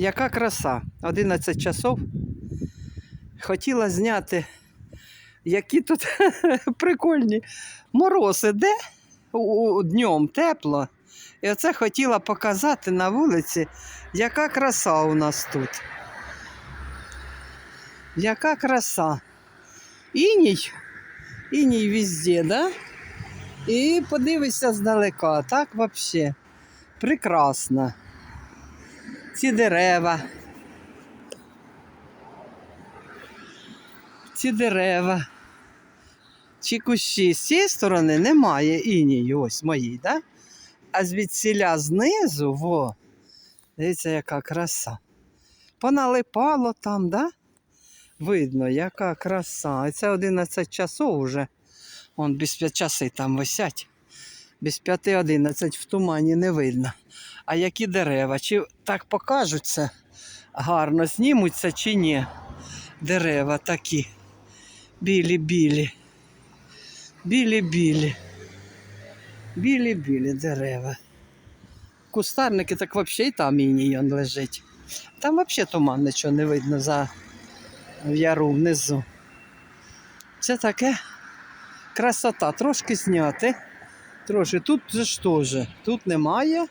Яка краса. 11 часов. Хотіла зняти, які тут прикольні мороз у- днем тепло. І оце хотіла показати на вулиці, яка краса у нас тут. Яка краса. Іній. Іній везде, да? І подивишся здалека, так взагалі. Прекрасно. Ці дерева. Ці дерева. Ці кущі. З цієї сторони немає інії, ось моїй, да? А звідсіля знизу, во, дивіться, яка краса. Поналипало там, да? Видно, яка краса. І це 11 часов уже. Вон без часи там висять. Без п'яти 11 в тумані не видно. А які дерева? Чи так покажуться гарно, знімуться чи ні? Дерева такі. Білі-білі. Білі-білі. Білі-білі дерева. Кустарники так взагалі і там іній лежить. Там взагалі туман нічого не видно за в яру внизу. Це таке красота. Трошки зняти. Трошки. Тут же ж теж. Тут немає.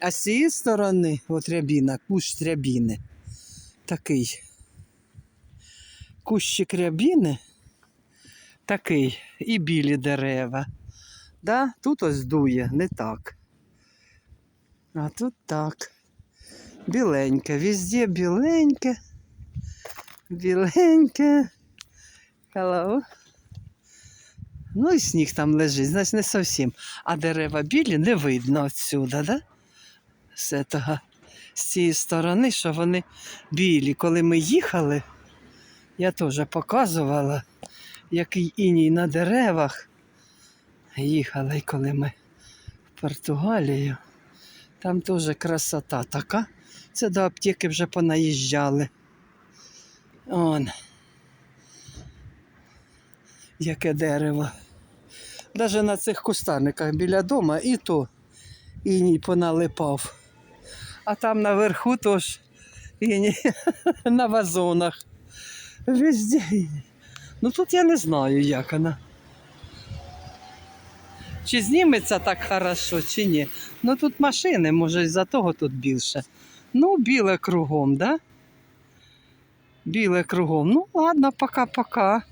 А з цієї сторони, от рябіна, кущ рябіни. Такий. Кущик рябіни. Такий. І білі дерева. Да? Тут ось дує, не так. А тут так. Біленьке. Везде біленьке. Біленьке. Hello. Ну і сніг там лежить, значить не зовсім. А дерева білі не видно отсюда, да? З, того, з цієї сторони, що вони білі. Коли ми їхали, я теж показувала, який іній на деревах. Їхали, коли ми в Португалію. Там теж красота така. Це до аптеки вже понаїжджали. Он. Яке дерево. Навіть на цих кустарниках біля дома і то іній поналипав. А там наверху теж іній на вазонах. Везде іній. Ну тут я не знаю, як вона. Чи зніметься так хорошо, чи ні. Ну тут машини, може, із-за того тут більше. Ну, біле кругом, да? Біле кругом. Ну, ладно, пока-пока.